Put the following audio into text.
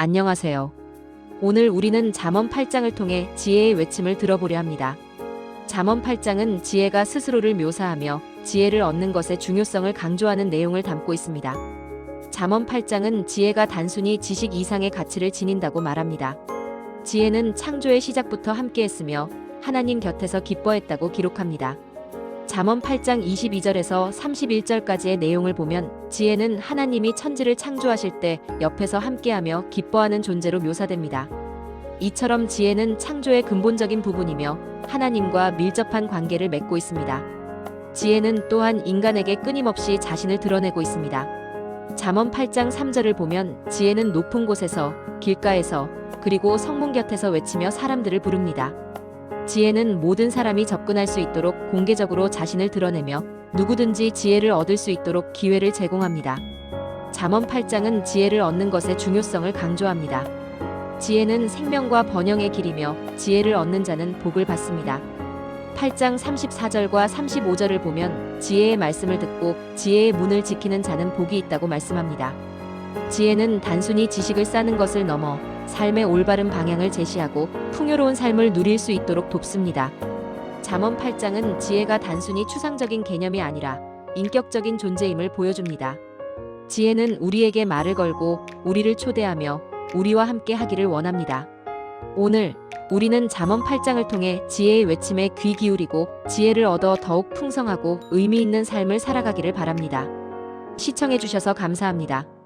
안녕하세요. 오늘 우리는 잠언 8장을 통해 지혜의 외침을 들어보려 합니다. 잠언 8장은 지혜가 스스로를 묘사하며 지혜를 얻는 것의 중요성을 강조하는 내용을 담고 있습니다. 잠언 8장은 지혜가 단순히 지식 이상의 가치를 지닌다고 말합니다. 지혜는 창조의 시작부터 함께했으며 하나님 곁에서 기뻐했다고 기록합니다. 잠언 8장 22절에서 31절까지의 내용을 보면 지혜는 하나님이 천지를 창조하실 때 옆에서 함께하며 기뻐하는 존재로 묘사됩니다. 이처럼 지혜는 창조의 근본적인 부분이며 하나님과 밀접한 관계를 맺고 있습니다. 지혜는 또한 인간에게 끊임없이 자신을 드러내고 있습니다. 잠언 8장 3절을 보면 지혜는 높은 곳에서 길가에서 그리고 성문 곁에서 외치며 사람들을 부릅니다. 지혜는 모든 사람이 접근할 수 있도록 공개적으로 자신을 드러내며 누구든지 지혜를 얻을 수 있도록 기회를 제공합니다. 잠언 8장은 지혜를 얻는 것의 중요성을 강조합니다. 지혜는 생명과 번영의 길이며 지혜를 얻는 자는 복을 받습니다. 8장 34절과 35절을 보면 지혜의 말씀을 듣고 지혜의 문을 지키는 자는 복이 있다고 말씀합니다. 지혜는 단순히 지식을 쌓는 것을 넘어 삶의 올바른 방향을 제시하고 풍요로운 삶을 누릴 수 있도록 돕습니다. 잠언 8장은 지혜가 단순히 추상적인 개념이 아니라 인격적인 존재임을 보여줍니다. 지혜는 우리에게 말을 걸고 우리를 초대하며 우리와 함께 하기를 원합니다. 오늘 우리는 잠언 8장을 통해 지혜의 외침에 귀 기울이고 지혜를 얻어 더욱 풍성하고 의미 있는 삶을 살아가기를 바랍니다. 시청해 주셔서 감사합니다.